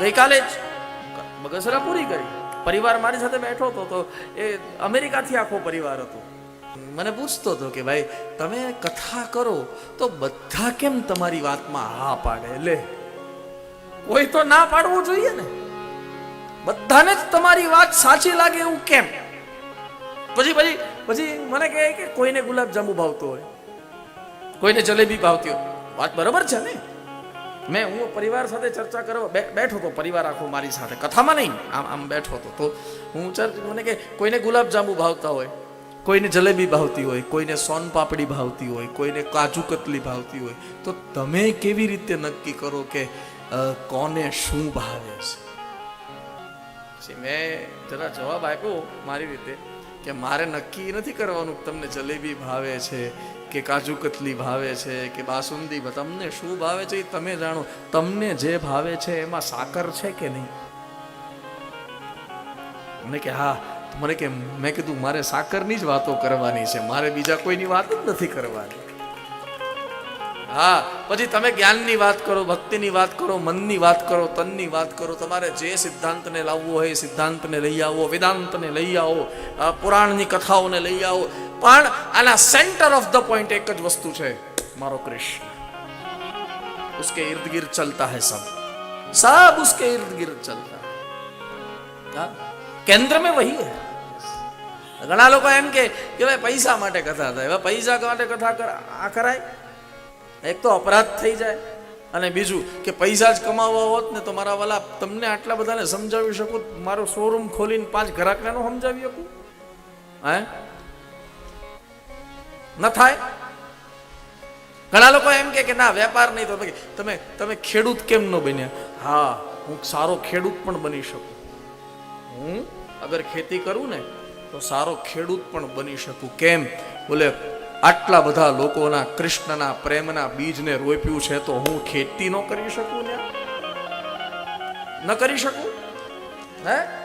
ગઈકાલે જ. બગસરા પૂરી કરી. પરિવાર મારી સાથે બેઠો હતો તો એ અમેરિકાથી આખો પરિવાર હતો. મને પૂછતો હતો કે ભાઈ, તમે કથા કરો તો બધા કેમ તમારી વાતમાં હા પાડે? લે, કોઈ તો ના પાડવું જોઈએ ને. બધાને જ તમારી વાત સાચી લાગે એવું કેમ? પછી પછી પછી મને કહે કે કોઈને ગુલાબજાંબુ ભાવતો હોય, કોઈને જલેબી ભાવતી હોય. વાત બરોબર છે ને? મેં હું પરિવાર સાથે ચર્ચા કરવા બેઠો હતો પરિવાર આખો મારી સાથે. કથામાં નહીં, આમ આમ બેઠો હતો. તો હું ચર્ચ મને કે કોઈને ગુલાબજાંબુ ભાવતા હોય, કોઈને જલેબી ભાવતી હોય, કોઈને સોન પાપડી ભાવતી હોય, કોઈને કાજુ કતલી ભાવતી હોય, તો તમે કેવી રીતે નક્કી કરો કે કોને શું ભાવે છે? મેં જરા જવાબ આપ્યો મારી રીતે. કે મારે નક્કી નથી કરવાનું તમને જલેબી ભાવે છે, કે કાજુ કતલી ભાવે છે, કે બાસુંદી તમને શું ભાવે છે એ તમે જાણો. તમને જે ભાવે છે એમાં સાકર છે કે નહીં? મને કે હા, મને કે, મેં કીધું મારે સાકરની જ વાતો કરવાની છે. મારે બીજા કોઈની વાત જ નથી કરવાની. હા પછી તમે જ્ઞાનની વાત કરો ભક્તિની વાત કરો મનની વાત કરો તનની વાત કરો તમારે જે સિદ્ધાંતને લાવવો હોય એ સિદ્ધાંતને લઈ આવો વેદાંતને લઈ આવો આ પુરાણની કથાઓને લઈ આવો પણ આના સેન્ટર ઓફ ધ પોઈન્ટ એક જ વસ્તુ છે મારો કૃષ્ણ उसके इर्द गिर्द चलता है सब सब उसके इर्द गिर्द चलता है હા? કેન્દ્ર में वही है ઘણા લોકો એમ કે કે ભાઈ પૈસા માટે કથા થાય હવે પૈસા માટે કથા કર આ કરાય એક તો અપરાધ થઈ જાય અને બીજું કે પૈસા જ કમાવવા હોત ને તો મારા વાલા તમને આટલા બધાને સમજાવી શકું, મારો શોરૂમ ખોલીને પાંચ ગ્રાહકને સમજાવી શકું? હે? ન થાય? ઘણા લોકો એમ કે ના, વેપાર નહીં તો તમે તમે ખેડૂત કેમ ન બન્યા? હા, હું સારો ખેડૂત પણ બની શકું. હું અગર ખેતી કરું ને, તો સારો ખેડૂત પણ બની શકું. કેમ? બોલે આટલા બધા લોકોના, કૃષ્ણના પ્રેમના બીજને રોપ્યું છે તો હું ખેતી ન કરી શકું ને ન કરી શકું? હે?